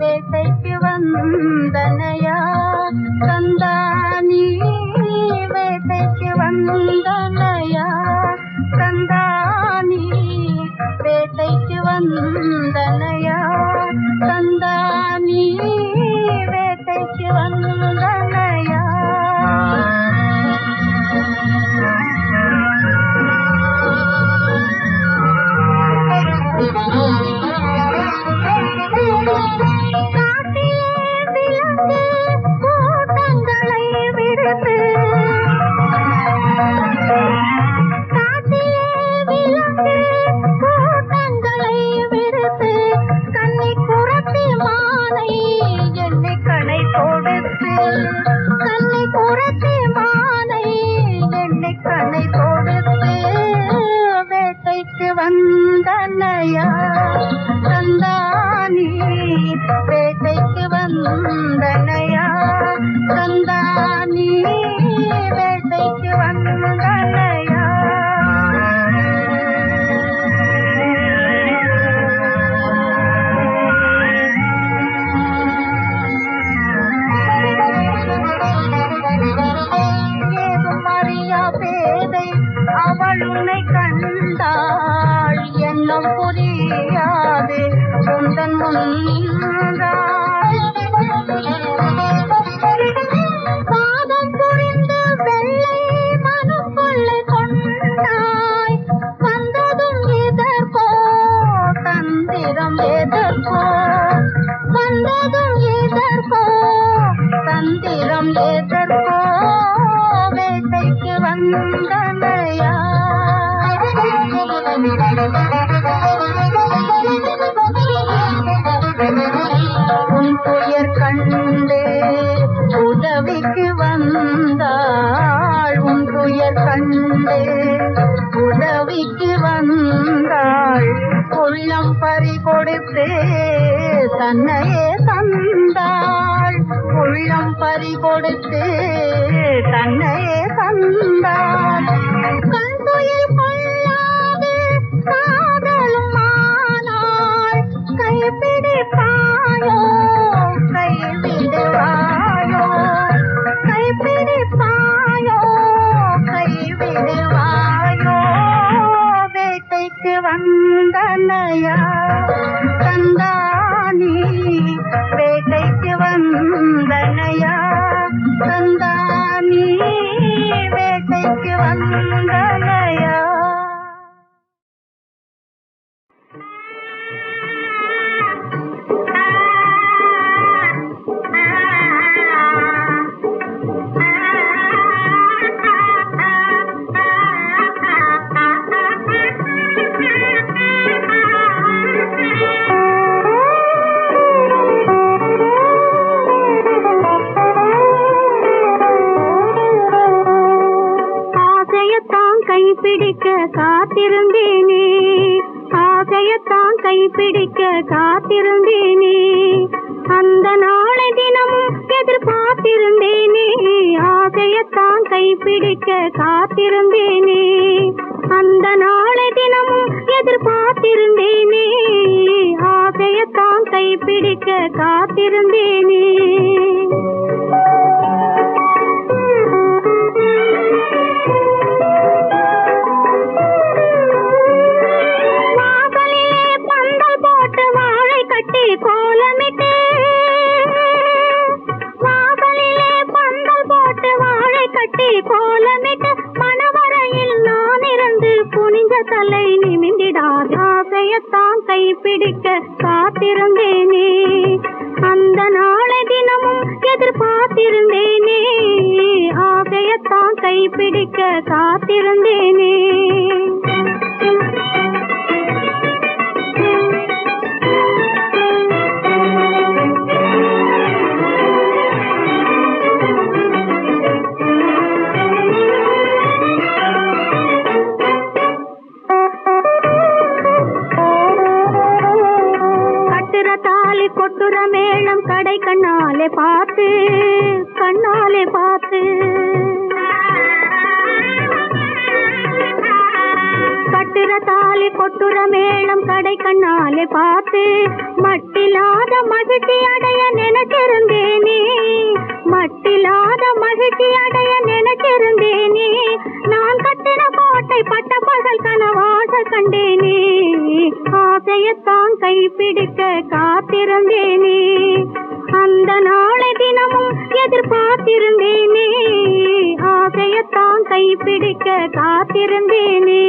வேட்டைக்கு வந்தனையா கந்தானி வேட்டைக்கு வந்தனையா கந்தானி வேட்டைக்கு வந்த அவள் உதவிக்கு வந்தாள் உள்ளம் பறி கொடுத்து தன்னையே தந்தாள் உள்ளம் பறி கொடுத்து தன்னையே தந்தாள் கல்துயில் கொள்ளாது காதலும் ஆனாள் கைப்பிடிப்பாயோ Give van a. கொட்டுற மேளம் கடை கண்ணாலே பார்த்து கண்ணாலே பார்த்து. கட்டுற தாலி கொட்டுற மேளம் கடை கண்ணாலே பார்த்து மட்டில்லாத மகிழ்ச்சி அடைய நினைச்சிருந்தேனே. மட்டில்லாத மகிழ்ச்சி அடைய நினைச்சிருந்தேனே. நான் கட்டின கோட்டை பட்ட பகல் கனவாக கண்டேனே. ஆசையத்தான் கைப்பிடிக்க காத்திருந்தேனே. அந்த நாளை தினமும் எதிர்பார்த்திருந்தேனே. ஆசையத்தான் கைப்பிடிக்க காத்திருந்தேனே.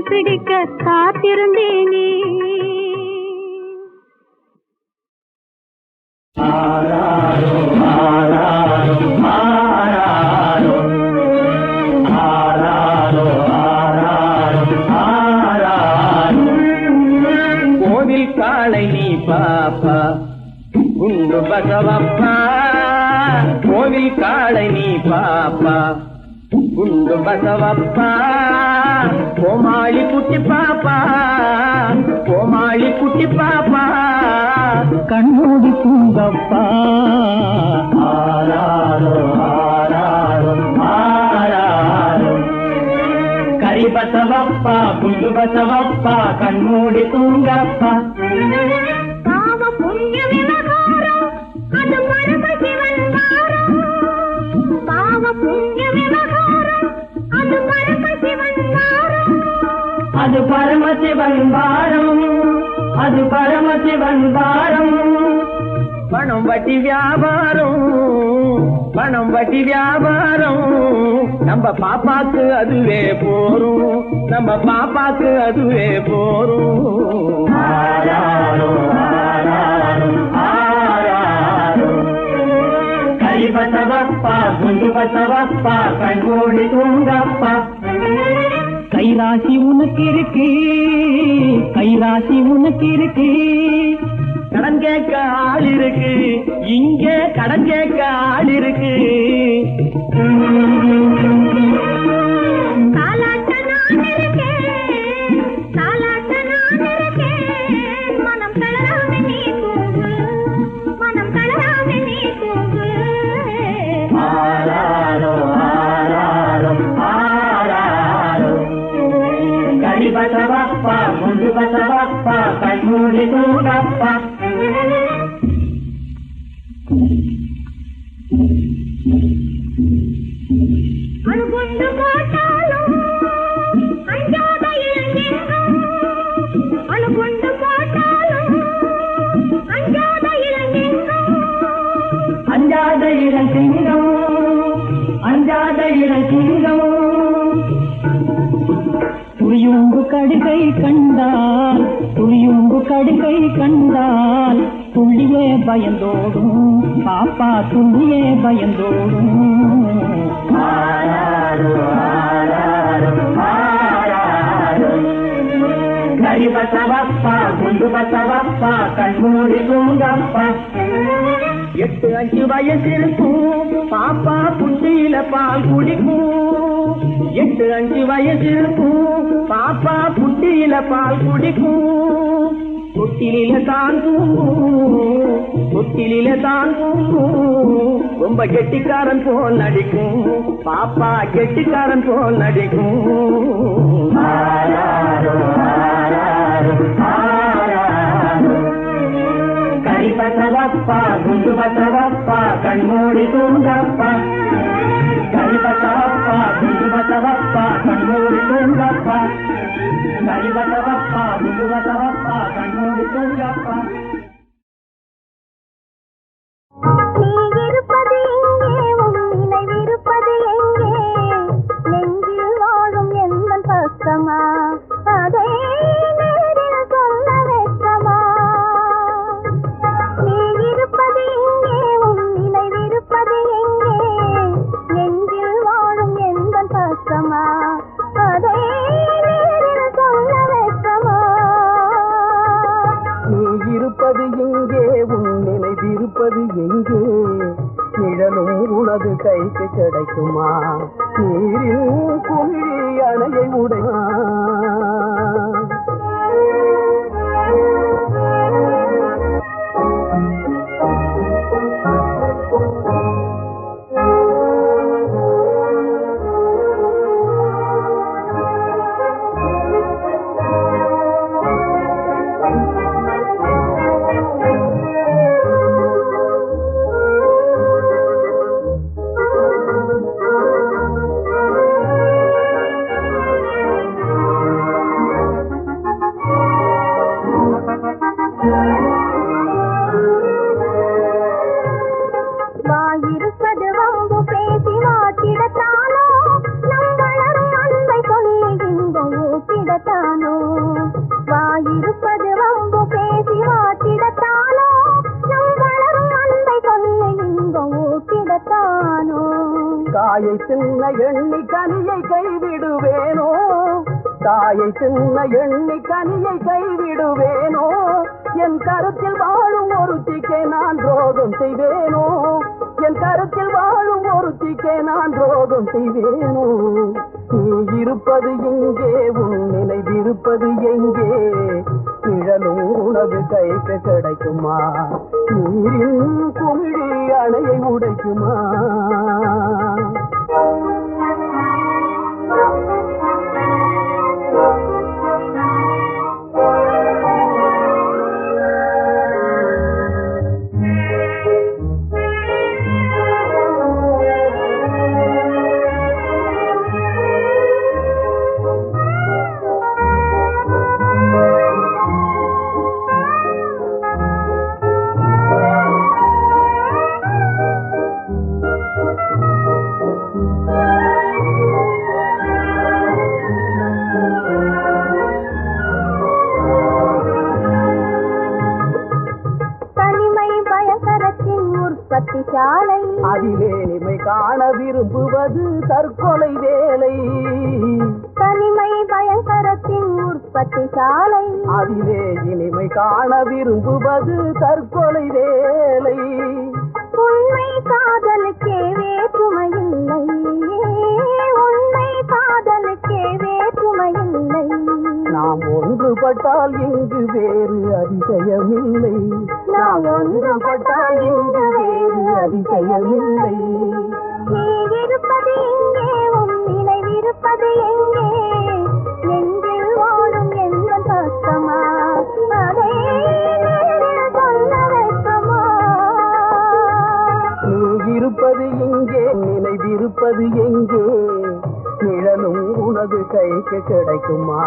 ஆசையத்தான் கைப்பிடிக்க காத்திருந்தேனே கோவில் காளை நீ பாப்பா குண்டு பகவப்பா. கோவில் காளை நீ பாப்பா குண்டு பகவப்பா. குட்டி பாப்பா கோமாளி குட்டி பாப்பா கண்மூடி பூங்கப்பா ஆராரோ ஆராரோ கரி பசவப்பா குண்டு பசவப்பா கண்மூடி தூங்கப்பா அது பரமசிவன் பாரம். அது பரமசிவன் பாரம். பணம் வட்டி வியாபாரம். பணம் வட்டி வியாபாரம். நம்ம பாப்பாக்கு அதுவே போரும். நம்ம பாப்பாக்கு அதுவே போரும். கை பசவப்பா குண்டு பசவப்பா கண்கூடி தூங்கப்பா. கைராசி உனக்கு இருக்கு கைராசி உனக்கு இருக்கு. கடன் கேட்க ஆள் இருக்கு இங்க கடன் கேட்க ஆள் இருக்கு. துளியும்பு கடுகை கண்டால் துள்ளியே பயந்தோடும் பாப்பா துள்ளியே பயந்தோடும். ஆராரோ, குண்டு பசவப்பா கண்மூடி தூங்கப்பா எட்டு அஞ்சு வயசு இருக்கும் பாப்பா புண்டியில பால் குடிக்கும். எட்டு அஞ்சு வயசு இருக்கும் பாப்பா புண்டியில பால் குடிக்கும். தொட்டிலில தாங்கும். தொட்டிலில தாங்கும். ரொம்ப கெட்டிக்காரன் போல் நடிக்கும். பாப்பா கெட்டிக்காரன் போல் நடிக்கும். ஆராரோ, ஆராரோ, ஆராரோ. கறி பசவப்பா குண்டு பசவப்பா கண்மூடி தூங்கப்பா கறி பசவப்பா குண்டு பசவப்பா கண்மூடி தூங்கப்பா எண்ணி கனியை கைவிடுவேனோ? தாயை சின்ன எண்ணி கனியை கைவிடுவேனோ? என் கருத்தில் வாழும் ஒருத்திக்கே நான் துரோகம் செய்வேனோ? என் கருத்தில் வாழும் ஒருத்திக்கே நான் துரோகம் செய்வேனோ? நீ இருப்பது எங்கே உன் நினைவிருப்பது எங்கே? நிழலும் உணவு கைக்கு கிடைக்குமா? நீரின் குமிழி அணையை உடைக்குமா? இருப்பது எங்கே நெஞ்சில் ஓடும் எந்த பக்கமா அதை சொல்ல வைக்கமா? நீ இருப்பது எங்கே நினைவிருப்பது எங்கே? நிழலும் உனது கைக்கு கிடைக்குமா?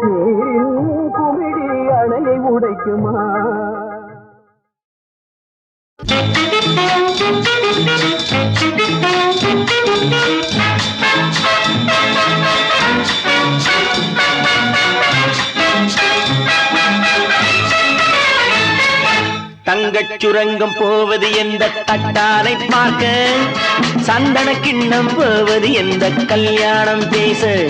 நீரின் குமிடி அணையை உடைக்குமா? சுரங்கம் போவது எந்த தட்டானை பார்க்க? சந்தன கிண்ணம் போவது எந்த கல்யாணம் பேச?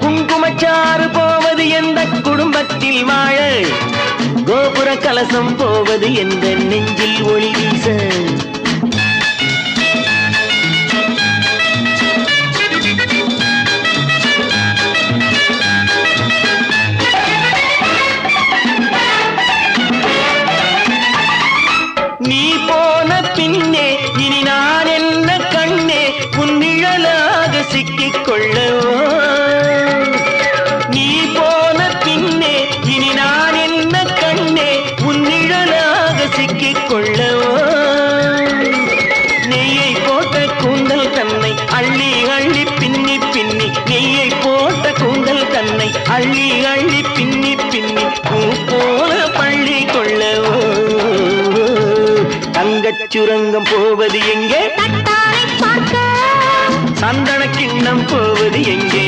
குங்குமச்சாறு போவது எந்த குடும்பத்தில் வாழ? கோபுர கலசம் போவது எந்த நெஞ்சில் ஒளி வீச? சுரங்கம் போவது எங்கே? சந்தன கிண்ணம் போவது எங்கே?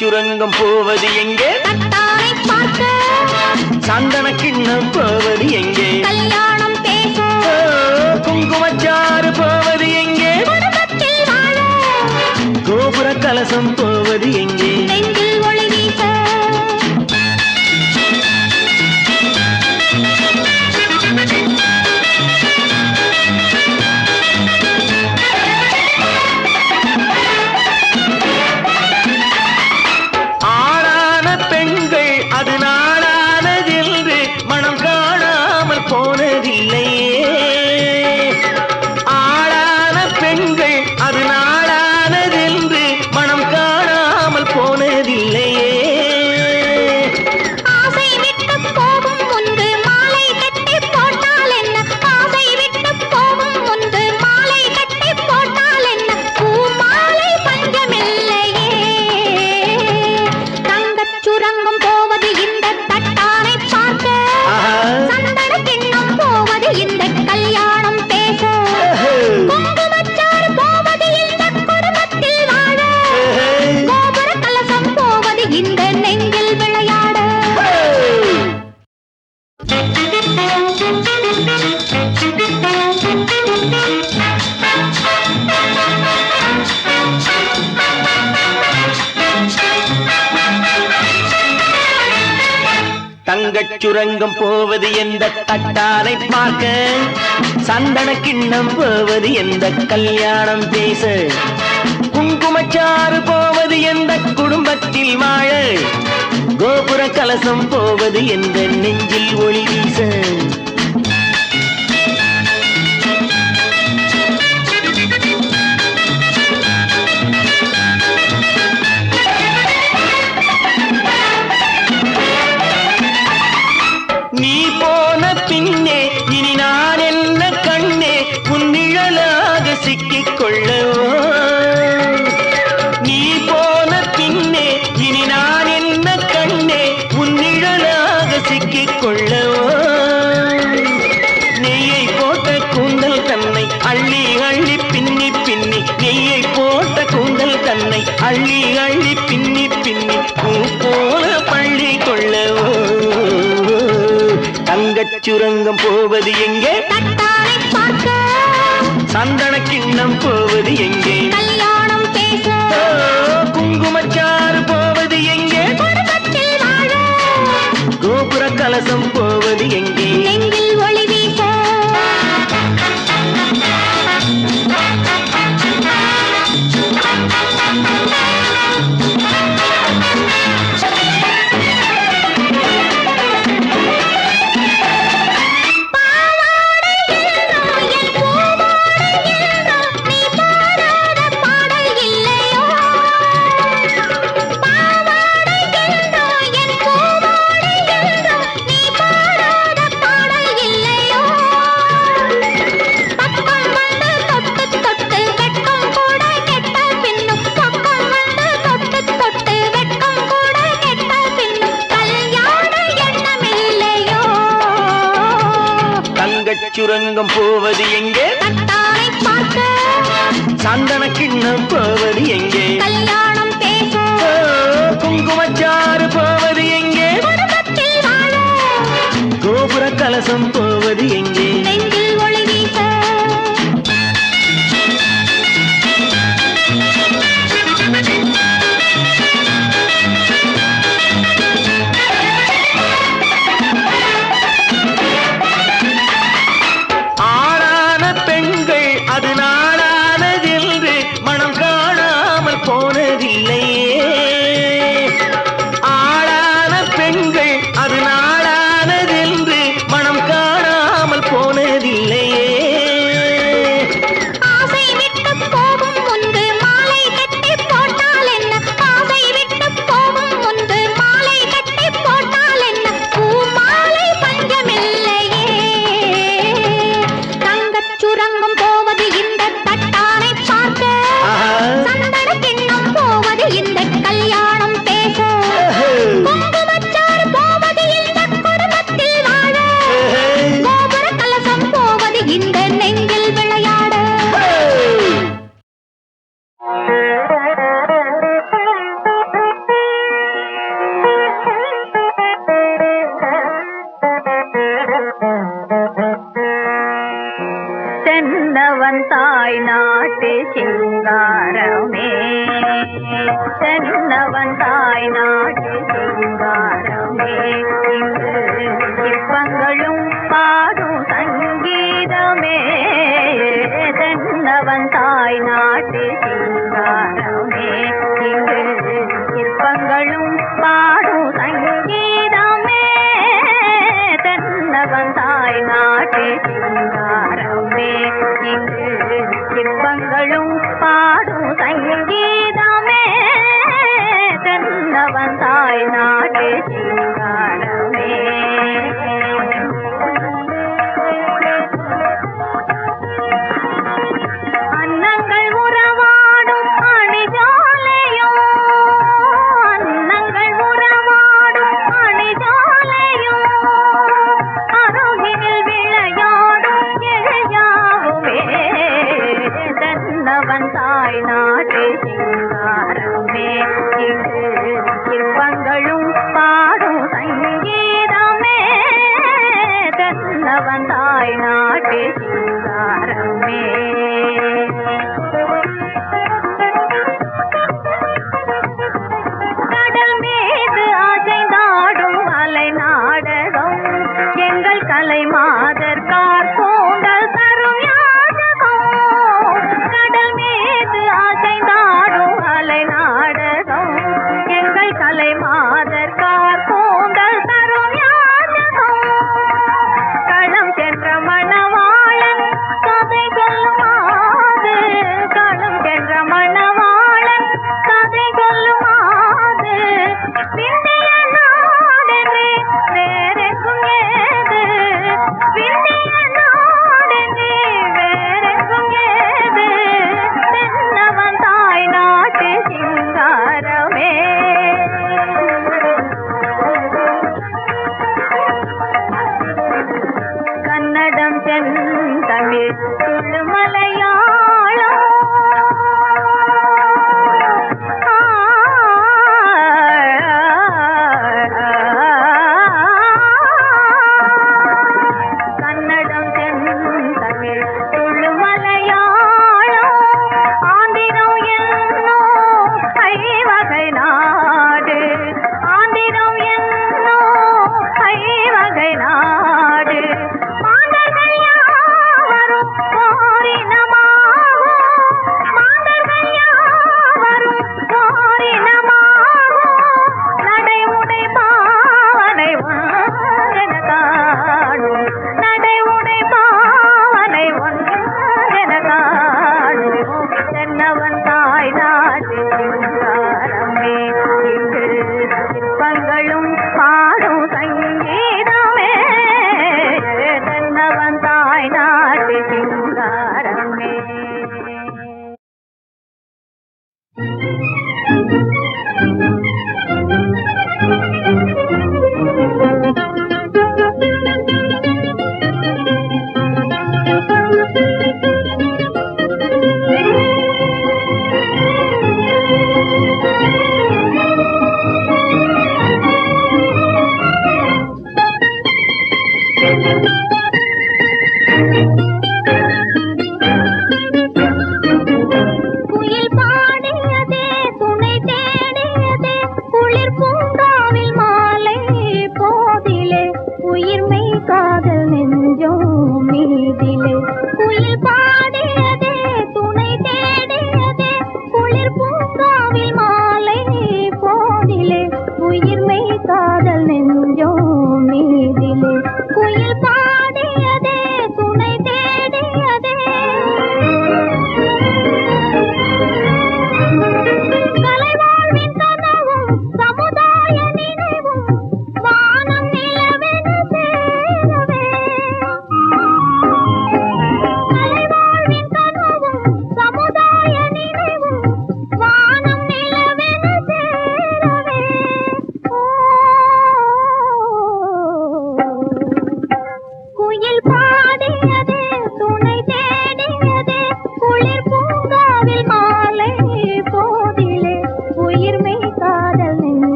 சுரங்கம் போவது எங்கே? சந்தன கிண்ணம் போவது எங்கே? கல்யாணம் குங்குமச்சாறு போவது எங்கே? கோபுர கலசம் போவது எங்கே? பார்க்க. சந்தன கிண்ணம் போவது எந்த கல்யாணம் பேச. குங்குமச்சாறு போவது எந்த குடும்பத்தில் வாழ. கோபுர கலசம் போவது எந்த நெஞ்சில் ஒளி சதுரங்கம் போவது எங்கே? சந்தன கிண்ணம் போவது எங்கே? கல்யாணம் பேச. குங்குமச்சாறு போவது எங்கே? கோபுர கலசம் போவது எங்கே? சுரங்கம் போவது எங்கே? சந்தன கிண்ணம் போவது எங்கே? கல்யாணம் குங்குமச்சாறு போவது எங்கே? கோபுர கலசம் போவது எங்கே? வந்தவன் தாய் நாட்டே சிங்காரமே. இங்கு இன்பங்களும் பாடும் சங்கீதமே. தந்தவன் தாய் நாட்டே சிங்காரமே.